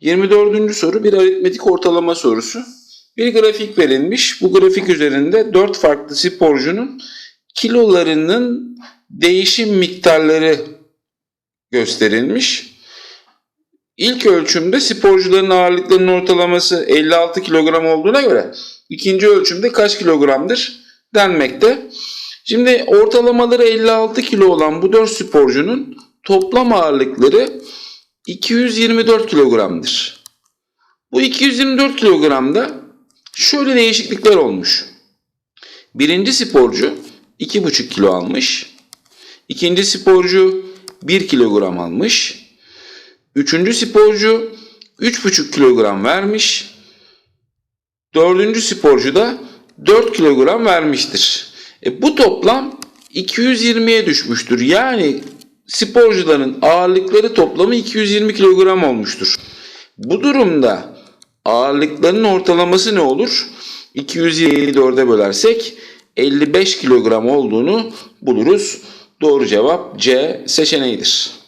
24. soru bir aritmetik ortalama sorusu. Bir grafik verilmiş. Bu grafik üzerinde 4 farklı sporcunun kilolarının değişim miktarları gösterilmiş. İlk ölçümde sporcuların ağırlıklarının ortalaması 56 kilogram olduğuna göre ikinci ölçümde kaç kilogramdır denmekte. Şimdi ortalamaları 56 kilo olan bu 4 sporcunun toplam ağırlıkları 224 kilogramdır. Bu 224 kilogramda şöyle değişiklikler olmuş. Birinci sporcu 2,5 kilo almış. İkinci sporcu 1 kilogram almış. Üçüncü sporcu 3,5 kilogram vermiş. Dördüncü sporcu da 4 kilogram vermiştir. E, bu toplam 220'ye düşmüştür. Yani sporcuların ağırlıkları toplamı 220 kilogram olmuştur. Bu durumda ağırlıkların ortalaması ne olur? 220'yi 4'e bölersek 55 kilogram olduğunu buluruz. Doğru cevap C seçeneğidir.